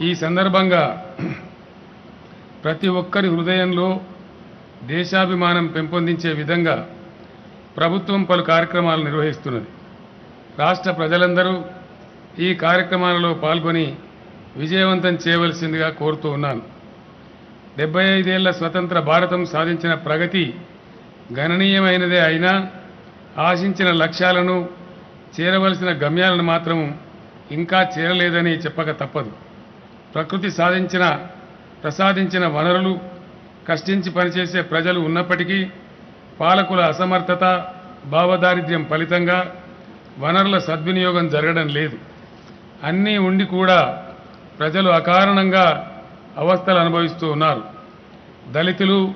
ఈ సందర్భంగా ప్రతి ఒక్కరి హృదయంలో దేశాభిమానం పెంపొందించే విధంగా ప్రభుత్వం పలు కార్యక్రమాలు నిర్వహిస్తున్నది. రాష్ట్ర ప్రజలందరూ ఈ కార్యక్రమాలలో పాల్గొని విజయవంతం చేయవలసిందిగా కోరుతూ ఉన్నాను. డెబ్బై ఐదేళ్ళ స్వతంత్ర భారతం సాధించిన ప్రగతి గణనీయమైనదే అయినా ఆశించిన లక్ష్యాలను చేరవలసిన గమ్యాలను మాత్రం ఇంకా చేరలేదని చెప్పక తప్పదు. ప్రకృతి సాధించిన ప్రసాదించిన వనరులు కష్టించి పనిచేసే ప్రజలు ఉన్నప్పటికీ పాలకుల అసమర్థత భావదారిద్ర్యం ఫలితంగా వనరుల సద్వినియోగం జరగడం లేదు. అన్నీ ఉండి కూడా ప్రజలు అకారణంగా అవస్థలు అనుభవిస్తూ ఉన్నారు. దళితులు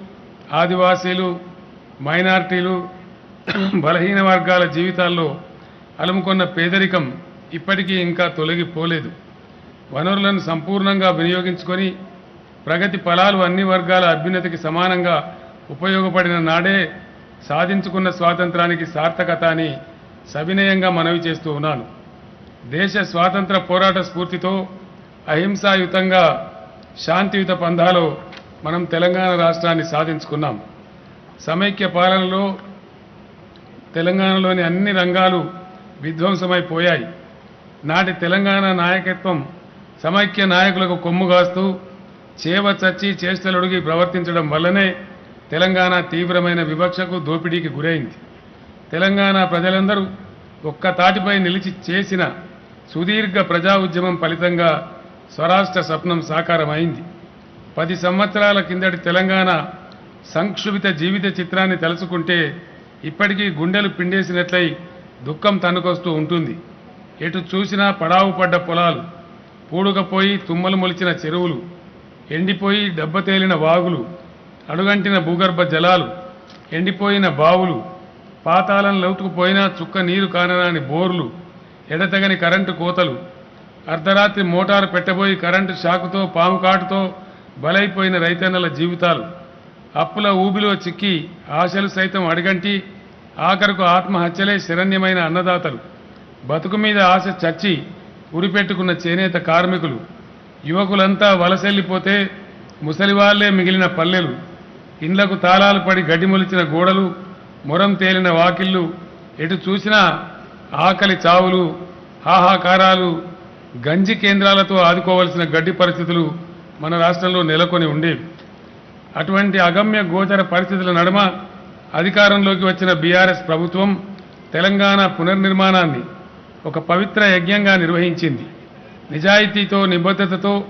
ఆదివాసీలు మైనార్టీలు బలహీన వర్గాల జీవితాల్లో అలుముకున్న పేదరికం ఇప్పటికీ ఇంకా తొలగిపోలేదు. వనరులను సంపూర్ణంగా వినియోగించుకొని ప్రగతి ఫలాలు అన్ని వర్గాల అభ్యున్నతికి సమానంగా ఉపయోగపడిన నాడే సాధించుకున్న స్వాతంత్రానికి సార్థకత అని సవినయంగా మనవి చేస్తూ ఉన్నాను. దేశ స్వాతంత్ర పోరాట స్ఫూర్తితో అహింసాయుతంగా శాంతియుత పంధాలో మనం తెలంగాణ రాష్ట్రాన్ని సాధించుకున్నాం. సమైక్య పాలనలో తెలంగాణలోని అన్ని రంగాలు విధ్వంసమైపోయాయి నాటి తెలంగాణ నాయకత్వం సమైక్య నాయకులకు కొమ్ము కాస్తూ చేవ చచ్చి చేష్టలుడిగి ప్రవర్తించడం వల్లనే తెలంగాణ తీవ్రమైన వివక్షకు దోపిడీకి గురైంది. తెలంగాణ ప్రజలందరూ ఒక్క తాటిపై నిలిచి చేసిన సుదీర్ఘ ప్రజా ఉద్యమం ఫలితంగా స్వరాష్ట్ర స్వప్నం సాకారమైంది. పది సంవత్సరాల కిందటి తెలంగాణ సంక్షుభిత జీవిత చిత్రాన్ని తలుచుకుంటే ఇప్పటికీ గుండెలు పిండేసినట్లయి దుఃఖం తన్నుకొస్తూ ఉంటుంది. ఎటు చూసినా పడావు పడ్డ పొలాలు పూడుకపోయి తుమ్మలు మొలిచిన చెరువులు ఎండిపోయి దెబ్బతేలిన వాగులు అడుగంటిన భూగర్భ జలాలు ఎండిపోయిన బావులు పాతాళం లోతుకుపోయినా చుక్క నీరు కానరాని బోర్లు ఎడతగని కరెంటు కోతలు అర్ధరాత్రి మోటారు పెట్టబోయి కరెంటు షాకుతో పాము కాటుతో బలైపోయిన రైతన్నల జీవితాలు. అప్పుల ఊబిలో చిక్కి ఆశలు సైతం అడిగంటి ఆఖరుకు ఆత్మహత్యలే శరణ్యమైన అన్నదాతలు. బతుకు మీద ఆశ చచ్చి ఉరిపెట్టుకున్న చేనేత కార్మికులు యువకులంతా వలసెల్లిపోతే ముసలివాళ్ళే మిగిలిన పల్లెలు. ఇండ్లకు తాళాలు పడి గడ్డిమొలిచిన గోడలు మొరం తేలిన వాకిళ్ళు ఎటు చూసినా ఆకలి చావులు హాహాకారాలు గంజి కేంద్రాలతో ఆదుకోవలసిన గడ్డి పరిస్థితులు మన రాష్ట్రంలో నెలకొని ఉండేవి. అటువంటి అగమ్య గోచర పరిస్థితుల నడుమ అధికారంలోకి వచ్చిన బీఆర్ఎస్ ప్రభుత్వం తెలంగాణ పునర్నిర్మాణాన్ని ఒక పవిత్ర యజ్ఞంగా నిర్వహించింది. నిజాయితీతో నిబద్ధతతో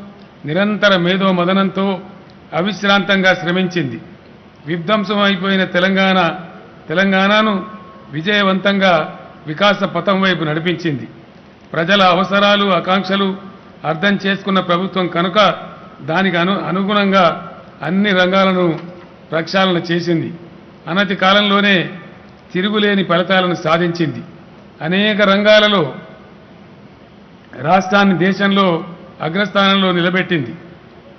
నిరంతర మేధో మదనంతో అవిశ్రాంతంగా శ్రమించింది. విధ్వంసం అయిపోయిన తెలంగాణ తెలంగాణను విజయవంతంగా వికాస పథం వైపు నడిపించింది. ప్రజల అవసరాలు ఆకాంక్షలు అర్థం చేసుకున్న ప్రభుత్వం కనుక దానికి అను అనుగుణంగా అన్ని రంగాలను ప్రక్షాళన చేసింది. అనతి కాలంలోనే తిరుగులేని ఫలితాలను సాధించింది. అనేక రంగాలలో రాష్ట్రాన్ని దేశంలో అగ్రస్థానంలో నిలబెట్టింది.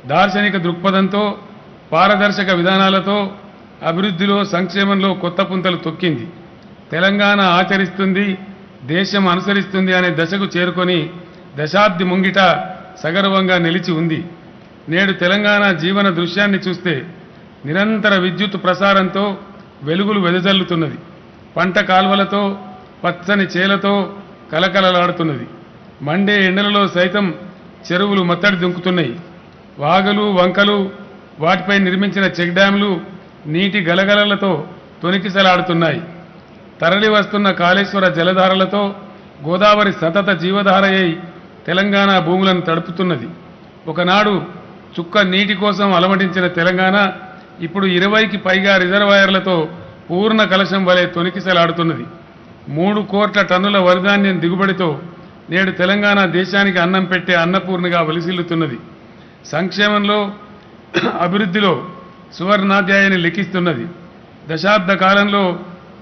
దార్శనిక దృక్పథంతో పారదర్శక విధానాలతో అభివృద్ధిలో సంక్షేమంలో కొత్త పుంతలు తొక్కింది. తెలంగాణ ఆచరిస్తుంది దేశం అనుసరిస్తుంది అనే దశకు చేరుకొని దశాబ్ది ముంగిట సగర్వంగా నిలిచి ఉంది. నేడు తెలంగాణ జీవన దృశ్యాన్ని చూస్తే నిరంతర విద్యుత్ ప్రసారంతో వెలుగులు వెదజల్లుతున్నది. పంట కాల్వలతో పచ్చని చేలతో కలకలలాడుతున్నది. మండే ఎండలలో సైతం చెరువులు మత్తడి దుంకుతున్నాయి. వాగులు వంకలు వాటిపై నిర్మించిన చెక్ డ్యాంలు నీటి గలగలలతో తొనికిసలాడుతున్నాయి. తరలి వస్తున్న కాళేశ్వర జలధారలతో గోదావరి సతత జీవధారయ్యి తెలంగాణ భూములను తడుపుతున్నది. ఒకనాడు చుక్క నీటి కోసం అలమటించిన తెలంగాణ ఇప్పుడు ఇరవైకి పైగా రిజర్వాయర్లతో పూర్ణ కలశం వలె తొనికిసలాడుతున్నది. మూడు కోట్ల టన్నుల వరిధాన్యం దిగుబడితో నేడు తెలంగాణ దేశానికి అన్నం పెట్టే అన్నపూర్ణగా వలిసిల్లుతున్నది. సంక్షేమంలో అభివృద్ధిలో సువర్ణాధ్యాయాన్ని లెక్కిస్తున్నది. దశాబ్ద కాలంలో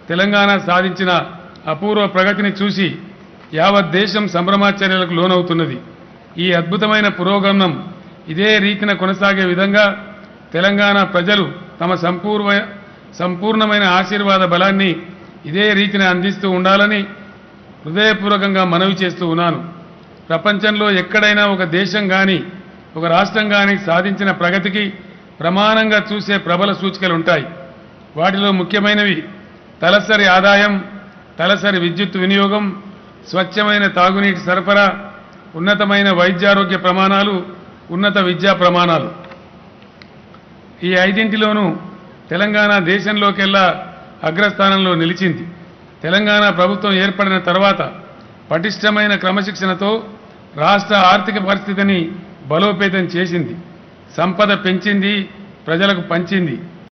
తెలంగాణ సాధించిన అపూర్వ ప్రగతిని చూసి యావత్ దేశం సంభ్రమాచర్యలకు లోనవుతున్నది. ఈ అద్భుతమైన పురోగమనం ఇదే రీతిన కొనసాగే విధంగా తెలంగాణ ప్రజలు తమ సంపూర్వ సంపూర్ణమైన ఆశీర్వాద బలాన్ని ఇదే రీతిని అందిస్తూ ఉండాలని హృదయపూర్వకంగా మనవి చేస్తూ ఉన్నాను. ప్రపంచంలో ఎక్కడైనా ఒక దేశం కానీ ఒక రాష్ట్రంగాని సాధించిన ప్రగతికి ప్రమాణంగా చూసే ప్రబల సూచికలు ఉంటాయి వాటిలో ముఖ్యమైనవి తలసరి ఆదాయం తలసరి విద్యుత్ వినియోగం స్వచ్ఛమైన తాగునీటి సరఫరా ఉన్నతమైన వైద్యారోగ్య ప్రమాణాలు ఉన్నత విద్యా ప్రమాణాలు. ఈ ఐదింటిలోనూ తెలంగాణ దేశంలోకెల్లా అగ్రస్థానంలో నిలిచింది. తెలంగాణ ప్రభుత్వం ఏర్పడిన తర్వాత పటిష్టమైన క్రమశిక్షణతో రాష్ట్ర ఆర్థిక పరిస్థితిని బలోపేతం చేసింది. సంపద పెంచింది ప్రజలకు పంచింది.